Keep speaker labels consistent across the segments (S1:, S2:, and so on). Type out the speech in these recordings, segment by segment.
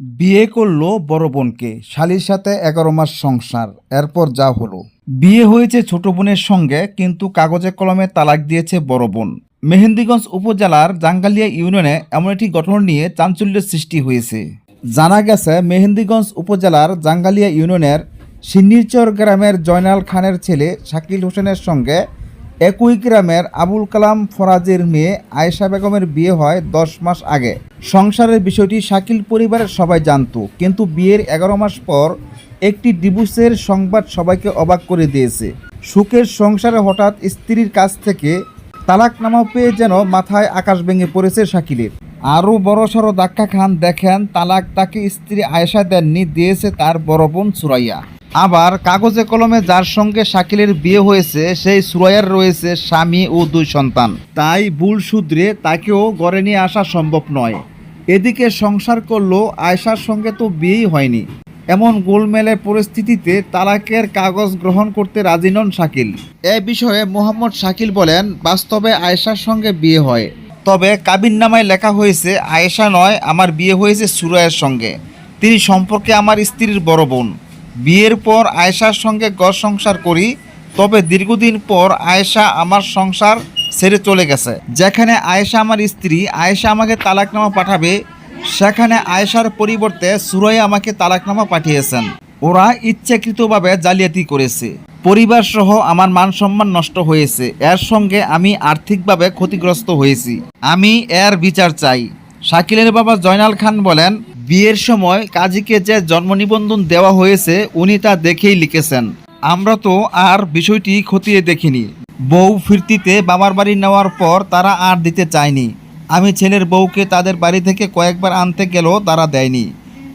S1: বিয়ে করল বড় বোনকে। শালির সাথে এগারো মাস সংসার। এরপর যা হলো। বিয়ে হয়েছে ছোট বোনের সঙ্গে, কিন্তু কাগজে কলমে তালাক দিয়েছে বড় বোন। মেহেন্দিগঞ্জ উপজেলার জাঙ্গালিয়া ইউনিয়নে এমন একটি ঘটনা নিয়ে চাঞ্চল্যের সৃষ্টি হয়েছে। জানা গেছে, মেহেন্দিগঞ্জ উপজেলার জাঙ্গালিয়া ইউনিয়নের সিন্নিরচর গ্রামের জয়নাল খানের ছেলে শাকিল হোসেনের সঙ্গে একই গ্রামের আবুল কালাম ফরাজের মেয়ে আয়েশা বেগমের বিয়ে হয় দশ মাস আগে। সংসারের বিষয়টি শাকিল পরিবারের সবাই জানত, কিন্তু বিয়ের এগারো মাস পর একটি ডিভোর্সের সংবাদ সবাইকে অবাক করে দিয়েছে। সুখের সংসারে হঠাৎ স্ত্রীর কাছ থেকে তালাকনামা পেয়ে যেন মাথায় আকাশ ভেঙে পড়েছে শাকিলের। আরও বড় সড়ো ধাক্কা খান, দেখেন তালাক তাকে স্ত্রী আয়েশা দেননি, দিয়েছে তার বড় বোন সুরাইয়া। আবার কাগজে কলমে যার সঙ্গে শাকিলের বিয়ে হয়েছে, সেই সুরাইয়ার রয়েছে স্বামী ও দুই সন্তান। তাই ভুল সূত্রে তাকেও গড়ে নিয়ে আসা সম্ভব নয়। এদিকে সংসার করলেও আয়েশার সঙ্গে তো বিয়েই হয়নি। এমন গোলমেলের পরিস্থিতিতে তালাকের কাগজ গ্রহণ করতে রাজি নন শাকিল। এ বিষয়ে মোহাম্মদ শাকিল বলেন, বাস্তবে আয়েশার সঙ্গে বিয়ে হয়। তবে কাবিন নামায় লেখা হয়েছে, আয়েশা নয়, আমার বিয়ে হয়েছে সুরায়ের সঙ্গে। তিনি সম্পর্কে আমার স্ত্রীর বড় বোন। বিয়ের পর আয়েশার সঙ্গে গড় সংসার করি, তবে দীর্ঘদিন পর আয়েশা আমার সংসার ছেড়ে চলে গেছে। যেখানে আয়েশা আমার স্ত্রী, আয়েশা আমাকে তালাকনামা পাঠাবে, সেখানে আয়েশার পরিবর্তে সুরাই আমাকে তালাকনামা পাঠিয়েছেন। ওরা ইচ্ছাকৃতভাবে জালিয়াতি করেছে। পরিবার সহ আমার মান সম্মান নষ্ট হয়েছে। এর সঙ্গে আমি আর্থিকভাবে ক্ষতিগ্রস্ত হয়েছি। আমি এর বিচার চাই। শাকিলের বাবা জয়নাল খান বলেন বিয়ের সময় কাজীকে যে জন্ম নিবন্ধন দেওয়া হয়েছে, উনি তা দেখেই লিখেছেন। আমরা তো আর বিষয়টি খতিয়ে দেখিনি। বউ ফিরতিতে বাবার বাড়ি নেওয়ার পর তারা আর দিতে চায়নি। আমি ছেলের বউকে তাদের বাড়ি থেকে কয়েকবার আনতে গেলেও তারা দেয়নি।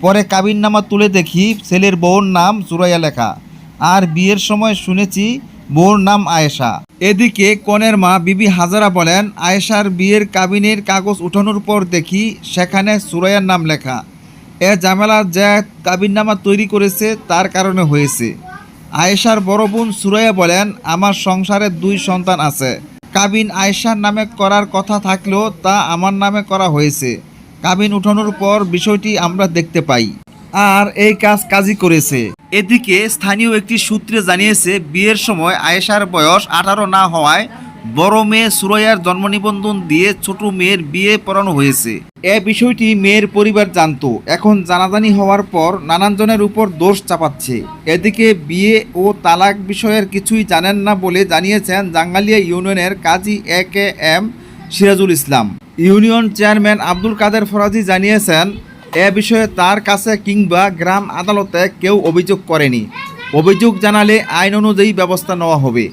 S1: পরে কাবিননামা তুলে দেখি ছেলের বউর নাম সুরাইয়া লেখা। আর বিয়ের সময় শুনেছি বউর নাম আয়েশা। এদিকে কনের মা বিবি হাজারা বলেন, আয়েশার বিয়ের কাবিনের কাগজ উঠানোর পর দেখি সেখানে সুরাইয়ার নাম লেখা। এ ঝামেলা যে কাবিননামা তৈরি করেছে, তার কারণে হয়েছে। আয়েশার বড় বোন সুরাইয়া বলেন, আমার সংসারে দুই সন্তান আছে। কাবিন আয়েশার নামে করার কথা থাকলেও তা আমার নামে করা হয়েছে। কাবিন উঠানোর পর বিষয়টি আমরা দেখতে পাই। আর এই কাজ কাজই করেছে। এদিকে স্থানীয় একটি সূত্রে জানিয়েছে, বিয়ের সময় আয়েশার বয়স আঠারো না হওয়ায় বড় মেয়ে সুরয়ার জন্ম নিবন্ধন দিয়ে ছোট মেয়ের বিয়ে পড়ানো হয়েছে। এ বিষয়টি মেয়ের পরিবার জানতো। এখন জানাজানি হওয়ার পর নানান জনের উপর দোষ চাপাচ্ছে। এদিকে বিয়ে ও তালাক বিষয়ের কিছুই জানেন না বলে জানিয়েছেন জাঙ্গালিয়া ইউনিয়নের Kazi A K M Sirajul Islam. Union chairman Abdul Kader Faraji জানিয়েছেন, এ বিষয়ে তার কাছে কিংবা গ্রাম আদালতে কেউ অভিযোগ করেনি। অভিযোগ জানালে আইন অনুযায়ী ব্যবস্থা নেওয়া হবে।